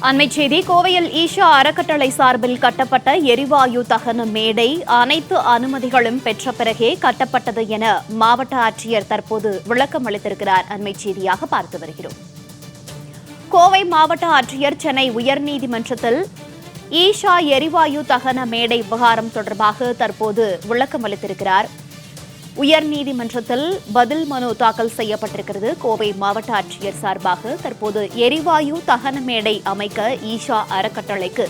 அண்மைச் செய்தி கோவையில் ஈஷா அறக்கட்டளை சார்பில் கட்டப்பட்ட எரிவாயு தகன மேடை அனைத்து அனுமதிகளும் பெற்ற பிறகே கட்டப்பட்டது என மாவட்ட ஆட்சியர் தற்போது விளக்கம் அளித்திருக்கிறார். அண்மைச் செய்தியாக பார்த்து வருகிறோம். கோவை மாவட்ட ஆட்சியர் சென்னை உயர்நீதிமன்றத்தில் ஈஷா எரிவாயு தகன மேடை விவகாரம் தொடர்பாக தற்போது விளக்கம் அளித்திருக்கிறார். உயர்நீதிமன்றத்தில் பதில் மனு தாக்கல் செய்யப்பட்டிருக்கிறது. கோவை மாவட்ட ஆட்சியர் சார்பாக தற்போது எரிவாயு தகன மேடை அமைக்க ஈஷா அறக்கட்டளைக்கு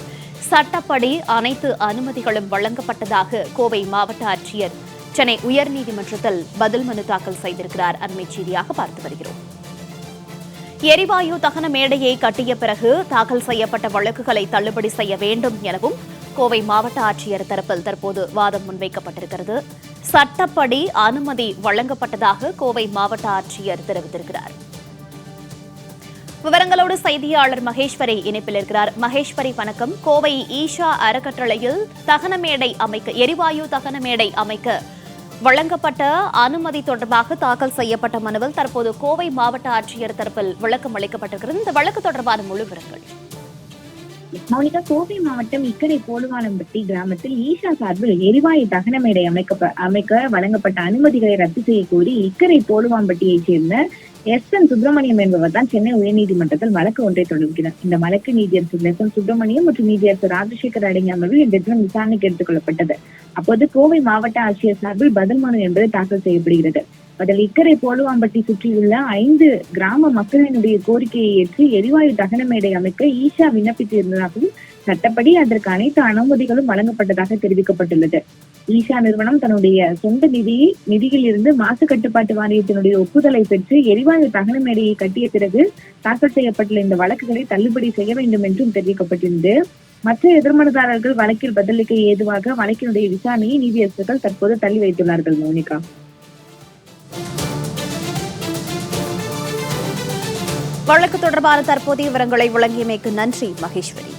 சட்டப்படி அனைத்து அனுமதிகளும் வழங்கப்பட்டதாக கோவை மாவட்ட ஆட்சியர் சென்னை உயர்நீதிமன்றத்தில் பதில் மனு தாக்கல் செய்திருக்கிறார். அண்மைச் செய்தியாக பார்த்து வருகிறோம். எரிவாயு தகன மேடையை கட்டிய பிறகு தாக்கல் செய்யப்பட்ட வழக்குகளை தள்ளுபடி செய்ய வேண்டும் எனவும் கோவை மாவட்ட ஆட்சியர் தரப்பில் தற்போது வாதம் முன்வைக்கப்பட்டிருக்கிறது. சட்டப்படி அனுமதி வழங்கப்பட்டதாக கோவை மாவட்ட ஆட்சியர் தெரிவித்திருக்கிறார். விவரங்களோடு செய்தியாளர் மகேஸ்வரி இணைப்பில் இருக்கிறார். மகேஸ்வரி வணக்கம். கோவை ஈஷா அறக்கட்டளையில் தகன மேடை அமைக்க எரிவாயு தகன மேடை அமைக்க வழங்கப்பட்ட அனுமதி தொடர்பாக தாக்கல் செய்யப்பட்ட மனுவில் தற்போது கோவை மாவட்ட ஆட்சியர் தரப்பில் விளக்கம் அளிக்கப்பட்டிருக்கிறது. இந்த வழக்கு தொடர்பான முழு விவரங்கள். மௌனிகா கோவை மாவட்டம் இக்கரை போலுவாலம்பட்டி கிராமத்தில் ஈஷா சார்பில் எரிவாயு தகன மேடை அமைக்க அமைக்க வழங்கப்பட்ட அனுமதிகளை ரத்து செய்ய கோரி இக்கரை போலுவாம்பட்டியைச் சேர்ந்த எஸ் என் சுப்பிரமணியம் என்பவர் தான் சென்னை உயர்நீதிமன்றத்தில் வழக்கு ஒன்றை தொடர்கிறார் இந்த வழக்கு நீதியரசர் எஸ் என் சுப்பிரமணியம் மற்றும் நீதியரசர் ராஜசேகர் அடங்கிய அமர்வில் இந்த தினம் விசாரணைக்கு எடுத்துக் கொள்ளப்பட்டது. அப்போது கோவை மாவட்ட ஆட்சியர் சார்பில் பதில் மனு என்பது தாக்கல் செய்யப்படுகிறது. அதில் இக்கரை போலுவாம்பட்டி சுற்றியுள்ள ஐந்து கிராம மக்களினுடைய கோரிக்கையை ஏற்று எரிவாயு தகன மேடை அமைக்க ஈஷா விண்ணப்பித்திருந்ததாகவும் சட்டப்படி அதற்கு அனைத்து அனுமதிகளும் வழங்கப்பட்டதாக தெரிவிக்கப்பட்டுள்ளது. ஈஷா நிறுவனம் தன்னுடைய சொந்த நிதியை நிதியில் இருந்து மாசு கட்டுப்பாட்டு வாரியத்தினுடைய ஒப்புதலை பெற்று எரிவாயு தகன மேடையை கட்டிய பிறகு தாக்கல் செய்யப்பட்டுள்ள இந்த வழக்குகளை தள்ளுபடி செய்ய வேண்டும் என்றும் தெரிவிக்கப்பட்டிருந்தது. மற்ற எதிர்மனுதாரர்கள் வழக்கில் பதிலளிக்க ஏதுவாக வழக்கினுடைய விசாரணையை நீதியரசர்கள் தற்போது தள்ளி வைத்துள்ளார்கள் மோனிகா. வழக்கு தொடர்பான தற்போதைய விவரங்களை வழங்கியமைக்கு நன்றி மகேஸ்வரி.